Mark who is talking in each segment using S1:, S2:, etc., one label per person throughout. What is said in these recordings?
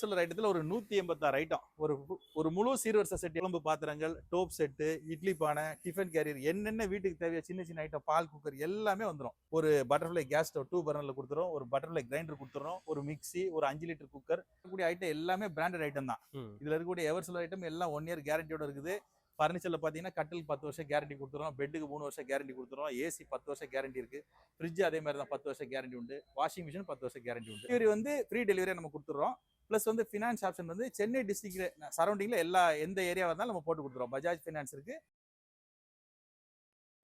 S1: சிலர் ஐட்டத்தில் ஒரு நூற்றி எண்பத்தாறு ஐட்டம் ஒரு ஒரு முழு சீர்வரிசை செட் குழம்பு பாத்திரங்கள் டோப் செட்டு இட்லி பானை டிஃபன் கேரியர் என்னென்ன வீட்டுக்கு தேவையான சின்ன சின்ன ஐட்டம் பால் குக்கர் எல்லாமே வந்துடும் ஒரு பட்டர்ஃப்ளை கேஸ் ஸ்டவ் டூ பர்னரில் கொடுத்துரும் ஒரு பட்டர்ஃப்ளை கிரைண்டர் கொடுத்துரும் ஒரு மிக்ஸி ஒரு அஞ்சு லிட்டர் குக்கர் இருக்கக்கூடிய ஐட்டம் எல்லாமே பிராண்டட் ஐட்டம் தான். இதில் இருக்கக்கூடிய எவர் சிலர் ஐட்டம் எல்லாம் ஒன் இயர் கேரண்டியோட இருக்குது. ஃபர்னிச்சரில் பார்த்தீங்கன்னா கட்டில் பத்து வருஷம் கேரண்டி கொடுத்துரும் பெட்டுக்கு மூணு வருஷம் கேரண்டி கொடுத்துரும் ஏசி பத்து வருஷம் கேரண்டி இருக்கு. ஃப்ரிட்ஜ் அதே மாதிரி தான் பத்து வருஷம் கேரண்டி உண்டு. வாஷிங் மிஷின் பத்து வருஷம் கேரண்டி உண்டு. டெலிவரி வந்து ஃப்ரீ டெலிவரியாக நம்ம கொடுத்துறோம் ப்ளஸ் வந்து ஃபினான்ஸ் ஆப்ஷன் வந்து சென்னை டிஸ்ட்ரிக்ட் சரௌண்டிங்கில் எல்லா எந்த ஏரியாவாக இருந்தாலும் நம்ம போட்டு கொடுத்துருவோம். பஜாஜ் ஃபினான்ஸ் இருக்கு.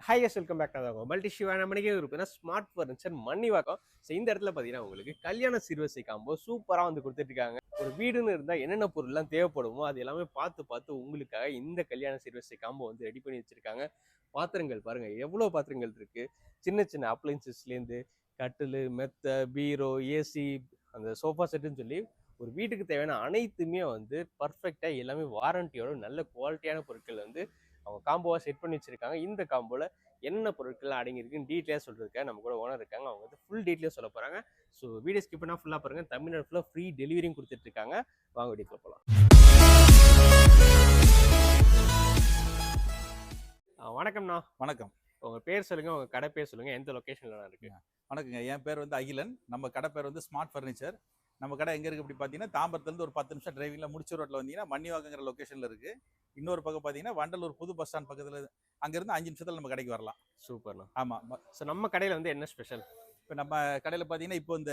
S2: Hi yes welcome back to multi சிவான மணிக்கே இருப்பேன் ஸ்மார்ட் ஃபர்னிச்சர் மண்ணி வாக்கம் ஸோ இந்த இடத்துல பார்த்தீங்கன்னா உங்களுக்கு கல்யாண சிறுவசை காம்போ சூப்பராக வந்து கொடுத்துட்ருக்காங்க ஒரு வீடுன்னு இருந்தால் என்னென்ன பொருள்லாம் தேவைப்படுமோ அது எல்லாமே பார்த்து பார்த்து உங்களுக்காக இந்த கல்யாண சிறுவசை காம்போ வந்து ரெடி பண்ணி வச்சுருக்காங்க. பாத்திரங்கள் பாருங்கள் எவ்வளோ பாத்திரங்கள் இருக்குது சின்ன சின்ன அப்ளைன்சஸ்லேருந்து கட்டில் மெத்த பீரோ ஏசி அந்த சோஃபா செட்டுன்னு சொல்லி ஒரு வீட்டுக்கு தேவையான அனைத்துமே வந்து பர்ஃபெக்டாக எல்லாமே வாரண்டியோட நல்ல குவாலிட்டியான பொருட்கள் வந்து அவங்க காம்போவாக செட் பண்ணி வச்சிருக்காங்க. இந்த காம்போவில் என்ன பொருட்கள்லாம் அடங்கியிருக்குன்னு டீட்டெயிலாக சொல்லிருக்கேன் நம்ம கூட ஓனர் இருக்காங்க. அவங்க வந்து ஃபுல் டீட்டெயிலாக சொல்ல போகிறாங்க ஸோ வீடியோ ஸ்கிப் பண்ணால் ஃபுல்லாக பாருங்க. தமிழ்நாடு ஃபுல்லாக ஃப்ரீ டெலிவரியும் கொடுத்துட்டு இருக்காங்க. வாங்க வீடியோக்குள்ள போகலாம் வணக்கம்ண்ணா
S1: வணக்கம்.
S2: உங்கள் பேர் சொல்லுங்க. உங்கள் கடை பேர் சொல்லுங்க. எந்த லொக்கேஷனில் இருக்கு.
S1: வணக்கங்க. என் பேர் வந்து அகிலன். நம்ம கடை பேர் வந்து ஸ்மார்ட் ஃபர்னிச்சர் நம்ம கடை எங்கே இருக்குது அப்படி பார்த்தீங்கன்னா தாம்பரத்துலேருந்து ஒரு பத்து நிமிஷம் டிரைவிங்கில் முடிச்ச ரோட்டில் வந்தீங்கன்னா மண்ணிவாக்கங்கிற லொக்கேஷனில் இருக்குது இன்னொரு பக்கம் பார்த்தீங்கன்னா வண்டலூர் புது பஸ் ஸ்டாண்ட் பக்கத்தில் அங்கேருந்து அஞ்சு நிமிஷத்தில் நம்ம கடைக்கு வரலாம்.
S2: சூப்பர்ண்ணா.
S1: ஆமாம்
S2: ஸோ நம்ம கடையில் வந்து என்ன ஸ்பெஷல்
S1: இப்போ நம்ம கடையில் பார்த்தீங்கன்னா இப்போ இந்த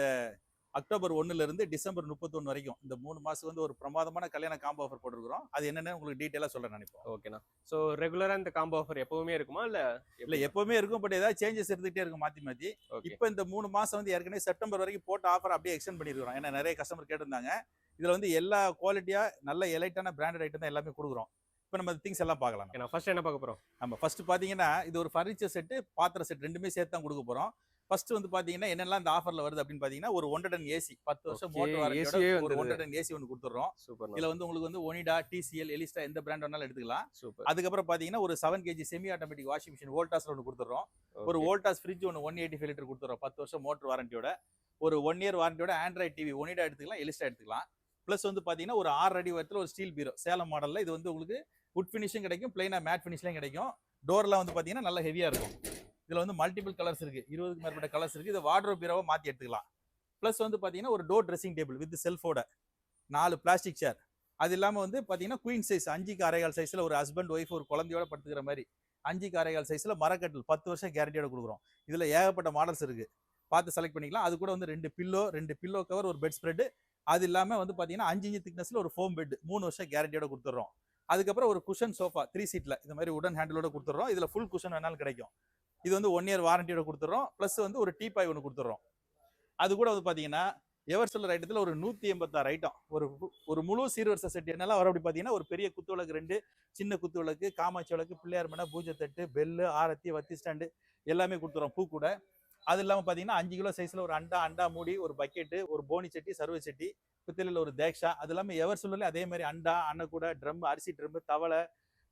S1: அக்டோபர் ஒண்ணுல இருந்து டிசம்பர் முப்பத்தொன்று வரைக்கும் இந்த மூணு மாதம் வந்து ஒரு பிரமாதமான கல்யாண காம்போ ஆஃபர் போட்டிருக்கிறோம். அது என்னென்னு உங்களுக்கு டீட்டெயிலாக சொல்ல நினைப்போம்
S2: ஓகேண்ணா. ஸோ ரெகுலராக இந்த காம்போ ஆஃபர் எப்பவுமே இருக்குமா? இல்லை
S1: இல்லை எப்பவுமே இருக்கும் பட் ஏதாவது சேஞ்சஸ் இருந்துகிட்டே இருக்கும் மாற்றி மாற்றி இப்போ இந்த மூணு மாசம் வந்து ஏற்கனவே செப்டம்பர் வரைக்கும் போட்ட ஆஃபர் அப்படியே எக்ஸ்டெண்ட் பண்ணிருக்கிறோம் ஏன்னா நிறைய கஸ்டமர் கேட்டிருந்தாங்க. இதுல வந்து எல்லா குவாலிட்டியா நல்ல எலைட்டான பிராண்டட் ஐட்டம் தான் எல்லாமே கொடுக்குறோம். இப்போ நம்ம திங்ஸ் எல்லாம் பார்க்கலாம்.
S2: ஃபர்ஸ்ட் என்ன பார்க்க போகிறோம்
S1: நம்ம ஃபர்ஸ்ட் பாத்தீங்கன்னா இது ஒரு ஃபர்னிச்சர் செட்டு பாத்திர செட் ரெண்டுமே சேர்த்து தான் கொடுக்க போறோம். ஃபர்ஸ்ட் வந்து பாத்தீங்கன்னா என்னெல்லாம் இந்த ஆஃபர்ல வருது அப்படின்னு பாத்தீங்கன்னா ஒரு டன் ஏசி பத்து வருஷம் மோட்டர் வாரண்டியோட ஒரு. ஒன்றரை டன் ஏசி ஒன்று கொடுத்துறோம்
S2: சூப்பர்
S1: இதுல வந்து உங்களுக்கு வந்து ஒனிடா டிசிஎல் எலிஸ்டா எந்த பிராண்ட் வேணாலும் எடுத்துக்கலாம்.
S2: சூப்பர்.
S1: அதுக்கப்புறம் பாத்தீங்கன்னா ஒரு seven KG semi automatic washing machine வோல்டாஸ்ல ஒன்று கொடுத்துறோம் ஒரு வோல்டாஸ் ஃப்ரிட்ஜ் ஒன்று ஒன் எயிட்டி ஃபைவ் லிட்டர் கொடுத்துறோம் பத்து வருஷம் மோட்டர் வாரண்டியோட ஒரு ஒன் இயர் வாரண்டியோட ஆண்ட்ராய்ட் டிவி ஒனிடா எடுத்துக்கலாம் எலிஸ்டா எடுத்துக்கலாம். ப்ளஸ் வந்து பார்த்தீங்கன்னா ஒரு ஆறு அடி உயரத்தில் ஒரு ஸ்டீல் பீரோ சேலம் மாடலில் இது வந்து உங்களுக்கு வுட் ஃபினிஷும் கிடைக்கும் பிளைனாக மேட் ஃபினிஷ்லையும் கிடைக்கும். டோர்லாம் வந்து பார்த்தீங்கன்னா நல்லா ஹெவியாக இருக்கும். இதில் வந்து மல்டிபிள் கலர்ஸ் இருக்குது இருபதுக்கு மேற்பட்ட கலர்ஸ் இருக்குது இதை வாட்ரோ பீரோவை மாற்றி எடுத்துக்கலாம். ப்ளஸ் வந்து பார்த்தீங்கன்னா ஒரு டோர் ட்ரெஸ்ஸிங் டேபிள் வித் செல்ஃபோட நாலு பிளாஸ்டிக் சேர் அது இல்லாமல் வந்து பார்த்தீங்கன்னா குயின் சைஸ் அஞ்சுக்கு அரைகால் சைஸில் ஒரு ஹஸ்பண்ட் ஒய்ஃப் ஒரு குழந்தையோட படுத்துக்கிற மாதிரி அஞ்சுக்கு அரைகால் சைஸில் மரக்கட்டில் பத்து வருஷம் கேரண்டியோட கொடுக்குறோம். இதில் ஏகப்பட்ட மாடல்ஸ் இருக்குது பார்த்து செலக்ட் பண்ணிக்கலாம். அது கூட வந்து ரெண்டு பில்லோ ரெண்டு பில்லோ கவர் ஒரு பெட் ஸ்ப்ரெட் அது இல்லாமல் வந்து பார்த்தீங்கன்னா அஞ்சு இன்ச்சு திக்னஸில் ஒரு ஃபோம் பெட் மூணு வருஷம் கேரண்டியோட கொடுத்துட்றோம். அதுக்கப்புறம் ஒரு குஷன் சோஃபா த்ரீ சீட்டில் இந்த மாதிரி உடன் ஹேண்டிலோட கொடுத்துட்றோம். இதில் ஃபுல் குஷன் வேணாலும் கிடைக்கும். இது வந்து ஒன் இயர் வாரண்டியோட கொடுத்துட்றோம் ப்ளஸ் வந்து ஒரு டீபாய் ஒன்று கொடுத்துட்றோம் அது கூட வந்து பார்த்தீங்கன்னா எவர் சிலர் ஐட்டத்தில் ஒரு நூற்றி எண்பத்தாறு ஐட்டம். ஒரு ஒரு முழு சீர்வரிசை செட் என்னெல்லாம் வரும் அப்படி பார்த்தீங்கன்னா ஒரு பெரிய குத்து விளக்கு ரெண்டு சின்ன குத்து விளக்கு காமாட்சி விளக்கு பிள்ளையார் மனை பூஜை தட்டு பெல்லு ஆரத்தி வத்தி ஸ்டாண்டு எல்லாமே கொடுத்துறோம் பூ கூட. அது இல்லாமல் பார்த்தீங்கன்னா அஞ்சு கிலோ சைஸில் ஒரு அண்டா அண்டா மூடி ஒரு பக்கெட்டு ஒரு போனி சட்டி சர்வ சட்டி பித்தளையில் ஒரு தேக்ஷா அது இல்லாமல் எவர் சொல்லல அதே மாதிரி அண்டா அன்னக்கூட ட்ரம் அரிசி ட்ரம் தவளை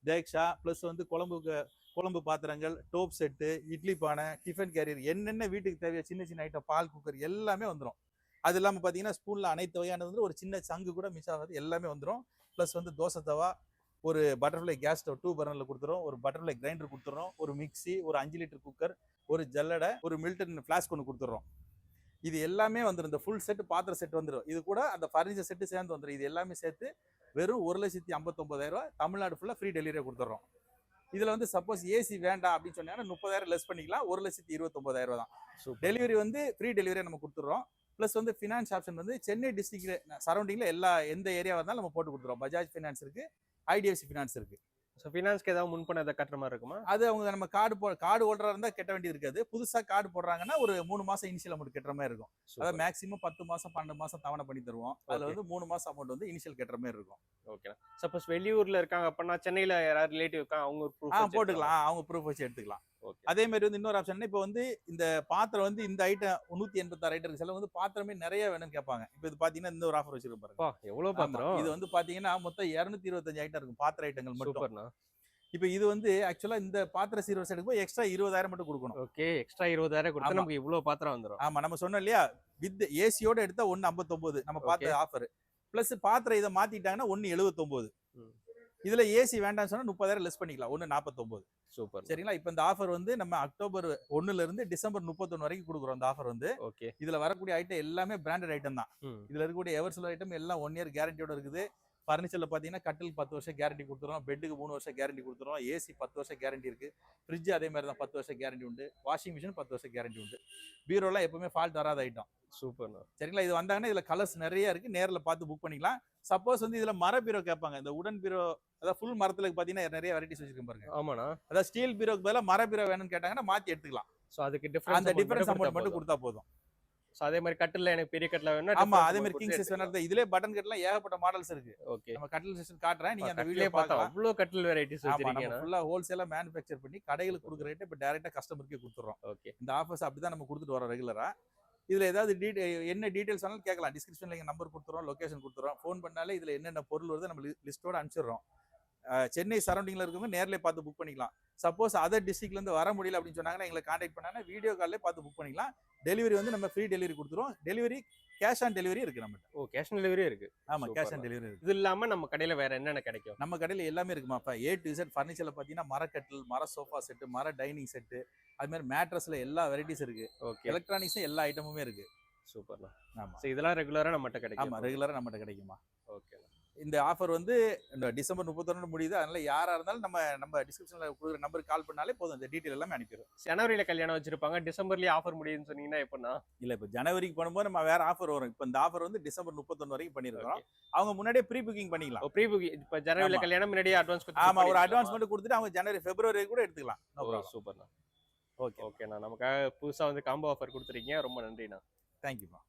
S1: தேக்ஷா ப்ளஸ் வந்து குழம்புக்கு குழம்பு பாத்திரங்கள் டோப் செட்டு இட்லி பானை டிஃபன் கேரியர் என்னென்ன வீட்டுக்கு தேவையான சின்ன சின்ன ஐட்டம் பால் குக்கர் எல்லாமே வந்துடும் அது இல்லாமல் பார்த்தீங்கன்னா ஸ்பூனில் அனைத்து வகையானது வந்து ஒரு சின்ன சங்கு கூட மிஸ் ஆகாது எல்லாமே வந்துடும் ப்ளஸ் வந்து தோசை தவா ஒரு பட்டர்ஃப்ளை கேஸ் ஸ்டவ் டூ பர்னரில் கொடுத்துரும் ஒரு பட்டர்ஃப்ளை கிரைண்டர் கொடுத்துறோம் ஒரு மிக்ஸி ஒரு அஞ்சு லிட்டர் குக்கர் ஒரு ஜல்லடை ஒரு மில்டன் ஃப்ளாஸ்க் ஒன்று கொடுத்துட்றோம் இது எல்லாமே வந்துடும் இந்த ஃபுல் செட் பாத்திர செட் வந்துடும் இது கூட அந்த ஃபர்னிச்சர் செட்டு சேர்ந்து வந்துடும் இது எல்லாமே சேர்த்து வெறும் ஒரு லட்சத்தி ஐம்பத்தொம்பதாயிரம் தமிழ்நாடு ஃபுல்லாக ஃப்ரீ டெலிவரியாக கொடுத்துட்றோம் இதில் வந்து சப்போஸ் ஏசி வேண்டாம் அப்படின்னு சொன்னாங்கன்னா முப்பதாயிரம் லெஸ் பண்ணிக்கலாம். ஒரு லட்சத்தி இருபத்தொம்பதாயிரம் ரூபா தான். டெலிவரி வந்து ஃப்ரீ டெலிவரியாக நம்ம கொடுத்துட்றோம் ப்ளஸ் வந்து ஃபினான்ஸ் ஆப்ஷன் வந்து சென்னை டிஸ்ட்ரிக்ட் சரௌண்டிங்கில் எல்லா எந்த ஏரியாவாக இருந்தாலும் நம்ம போட்டு கொடுத்துருவோம் பஜாஜ் ஃபினான்ஸ் இருக்குது ஐடிஎஃப்சி ஃபினான்ஸ் இருக்குது
S2: ஸோ ஃபினான்ஸ்க்கு ஏதாவது முன்பணம் எதாவது கட்டுற மாதிரி இருக்குமா?
S1: அது அவங்க நம்ம கார்டு போ கார்டு ஹோல்டராக இருந்தால் கட்ட வேண்டியது இருக்காது. புதுசாக கார்டு போடுறாங்கன்னா ஒரு மூணு மாதம் இனிஷியல் அமௌண்ட் கட்டுற மாதிரி இருக்கும். அதாவது மேக்ஸிமம் பத்து மாதம் பன்னெண்டு மாதம் தவணை பண்ணி தருவோம். அதில். வந்து மூணு மாதம் அமௌண்ட் வந்து இனிஷியல் கட்டுற மாதிரி இருக்கும்.
S2: ஓகேண்ணா சப்போஸ் வெளியூர்ல இருக்காங்க அப்படின்னா சென்னையில யாராவது ரிலேட்டிவ் இருக்காங்க அவங்க ப்ரூஃப்
S1: போட்டுக்கலாம். அவங்க ப்ரூஃப் வச்சு எடுத்துக்கலாம். அதே மாதிரி வந்து இன்னொரு ஆப்ஷன் இப்போ வந்து இந்த பாத்திரம் வந்து இந்த ஐட்டம் நூற்றி எண்பத்தாறு ஐட்டம் இருக்கு. சில வந்து பாத்திரமே நிறைய வேணும்னு கேட்பாங்க. இப்போ இது பார்த்தீங்கன்னா இந்த ஒரு ஆஃபர் வச்சிருக்க பாருங்க.
S2: எவ்வளவு. பாத்திரம்?
S1: இது வந்து பாத்தீங்கன்னா மொத்தம் இருநூத்தி இருபத்தஞ்சு ஐட்டம் இருக்கும் பாத்திர ஐட்டங்கள் மட்டும். இப்போ இது வந்து ஆக்சுவலா இந்த பாத்திர சீர்வரிசை எடுக்கும்போது எக்ஸ்ட்ரா இருபதாயிரம் மட்டும் கொடுக்கணும்.
S2: ஓகே எக்ஸ்ட்ரா இருபதாயிரம் கொடுத்தா. நமக்கு இவ்வளவு பாத்திரம் வந்துரும்.
S1: ஆமா நம்ம சொன்னோம் இல்லையா? வித் ஏசியோட எடுத்தா ஒன்னு ஐம்பத்தொன்பது நம்ம பார்த்த
S2: Okay.
S1: ஆஃபர் பிளஸ் பாத்திரம் இதை மாத்திட்டாங்கன்னா ஒன்னு எழுபத்தொன்பது. இதுல ஏசி வேண்டாம்னு சொன்னா முப்பதாயிரம் லெஸ் பண்ணிக்கலாம். ஒன்னு நாற்பத்தொன்பது
S2: சூப்பர்.
S1: சரிங்களா? இப்போ இந்த ஆஃபர் வந்து நம்ம அக்டோபர் ஒண்ணுல இருந்து டிசம்பர் முப்பத்தொன்னு வரைக்கும் கொடுக்குறோம் இந்த ஆஃபர் வந்து.
S2: ஓகே.
S1: இதுல வரக்கூடிய ஐட்டம் எல்லாமே பிராண்டட் ஐட்டம் தான். இதுல இருக்கக்கூடிய எவர்சில் ஐட்டம் எல்லாம் ஒன் இயர் கேரண்டியோட இருக்குது. ஃபர்னிச்சர்ல பாத்தீங்கன்னா கட்டில் பத்து வருஷம் கேரண்டி கொடுத்துறோம். பெட்டுக்கு மூணு வருஷம் கேரண்டி கொடுத்துறோம். ஏசி பத்து வருஷம் கேரண்டி இருக்கு. ஃப்ரிட்ஜ் அதே மாதிரி தான் பத்து வருஷம் கேரண்டி உண்டு. வாஷிங் மிஷின் பத்து வருஷம் கேரண்டி உண்டு. பீரோலாம் எப்பவுமே ஃபால்ட் வராத ஐட்டம்
S2: சூப்பர்ண்ணா
S1: சரிங்களா? இது வந்தாங்கன்னா இதுல கலர்ஸ் நிறைய இருக்கு. நேர்ல பார்த்து புக் பண்ணிக்கலாம். சப்போஸ் வந்து இதுல மர பீரோ கேட்பாங்க. இந்த உடன் பீரோ அதாவது ஃபுல் மரத்துல பாத்தீங்கன்னா நிறைய வெரைட்டிஸ் வச்சிருக்கேன் பாருங்க.
S2: ஆமாண்ணா.
S1: அதாவது ஸ்டீல் பீரோக்கு பதிலா மர பீரோ வேணும்னு கேட்டாங்கன்னா மாத்தி எடுத்துக்கலாம்.
S2: ஸோ அதுக்கு டிஃபரன்ஸ்
S1: அந்த டிஃபரன்ஸ் அமௌண்ட் மட்டும் கொடுத்தா போதும்.
S2: ஸோ அதே மாதிரி கட்டில் எனக்கு பெரிய கட்டில் வேணும்னா
S1: ஆமா அதே மாதிரி கிங் சைஸ் வேணும் இதுலயே பட்டன் கட்லாம் ஏகப்பட்ட மாடல்ஸ் இருக்கு.
S2: ஓகே
S1: நம்ம கட்டில் செக்ஷன் காட்டுறேன் நீங்க அந்த வீடியோ
S2: கட்டிலே பார்த்தா அவ்வளோ கட்டில் வெரைட்டிஸ் வச்சிருக்கீங்கண்ணா
S1: ஃபுல்லா ஹோல்சேலா மேனுஃபேக்சர் பண்ணி கடைகளுக்கு கொடுக்குற ரேட்டு இப்போ டைரக்டா கஸ்டமருக்கே கொடுத்துறோம்.
S2: ஓகே
S1: இந்த ஆஃபர்ஸ் அப்படிதான் நம்ம கொடுத்துட்டு வரோம் ரெகுலரா இதுல ஏதாவது டீடெ என்ன டீடைல்ஸ் வேணாலும் கேட்கலாம். டிஸ்கிரிப்ஷன்ல எங்க நம்பர் கொடுத்துறோம் லொகேஷன் கொடுத்துறோம். ஃபோன் பண்ணாலே இதுல என்னென்ன பொருள் வருது நம்ம லிஸ்ட்டோட அனுப்பிச்சிடுறோம். சென்னை சரௌண்டிங்ல இருக்கவங்க நேர்லயே பார்த்து புக் பண்ணிக்கலாம். சப்போஸ் அதர் டிஸ்ட்ரிக்ட்ல இருந்து வர முடியல அப்படின்னு சொன்னாங்கன்னா எங்களை கான்டாக்ட் பண்ணாங்கன்னா வீடியோ கால்லே பார்த்து புக் பண்ணிக்கலாம். டெலிவரி வந்து நம்ம ஃப்ரீ டெலிவரி கொடுத்துருவோம். டெலிவரி கேஷ் ஆன் டெலிவரி இருக்கு நம்மகிட்ட.
S2: ஓ கேஷ் ஆன் டெலிவரி இருக்கு.
S1: ஆமா கேஷ். ஆன் டெலிவரி இருக்கு.
S2: இது இல்லாம நம்ம கடையில வேற என்னென்ன கிடைக்கும்?
S1: நம்ம கடையில எல்லாமே இருக்குமாப்பா ஏ டு செட் ஃபர்னிச்சர்ல பாத்தீங்கன்னா மரக்கட்டில் மர சோஃபா செட்டு மர டைனிங் செட்டு அது மாதிரி மேட்ரஸ்ல எல்லா வெரைட்டிஸ் இருக்கு.
S2: ஓகே
S1: எலக்ட்ரானிக்ஸும் எல்லா ஐட்டமுமே இருக்கு.
S2: சூப்பர்ண்ணா
S1: ஆமா.
S2: இதெல்லாம் ரெகுலரா நம்மகிட்ட
S1: ஆமா
S2: கிடைக்கும்
S1: ரெகுலரா நம்மகிட்ட கிடைக்குமா.
S2: ஓகே
S1: இந்த ஆஃபர் வந்து டிசம்பர் முப்பத்தொன்னு முடியுது. அதனால யாரா இருந்தாலும் நம்ம நம்ம டிஸ்கிரிப்ஷன்ல கொடுக்குற நம்பருக்கு கால் பண்ணாலே போதும். இந்த டீட்டெயில் எல்லாமே அனுப்பிடுறோம்.
S2: ஜனவரியில கல்யாணம் வச்சிருப்பாங்க. டிசம்பர்லயே ஆஃபர் முடியுதுன்னு சொன்னீங்கன்னா எப்படின்னா?
S1: இல்ல இப்போ ஜனவரிக்கு பண்ணும்போது நம்ம வேற ஆஃபர் வரும். இப்போ இந்த ஆஃபர் வந்து டிசம்பர் முப்பத்தொன்னு வரைக்கும் பண்ணிருக்கோம் அவங்க முன்னாடியே ப்ரீ புக்கிங் பண்ணிக்கலாம்.
S2: ப்ரீ புக் இப்ப ஜனவரியில. கல்யாணம் முன்னாடியே அட்வான்ஸ்
S1: ஆமா ஒரு அட்வான்ஸ் மட்டும் கொடுத்துட்டு அவங்க ஜனவரி பிப்ரவரி கூட எடுத்துக்கலாம்.
S2: சூப்பர்ண்ணா
S1: ஓகே
S2: ஓகேண்ணா நமக்காக புதுசா வந்து காம்போ ஆஃபர் கொடுத்துருக்கீங்க. ரொம்ப நன்றிண்ணா.
S1: தேங்க்யூமா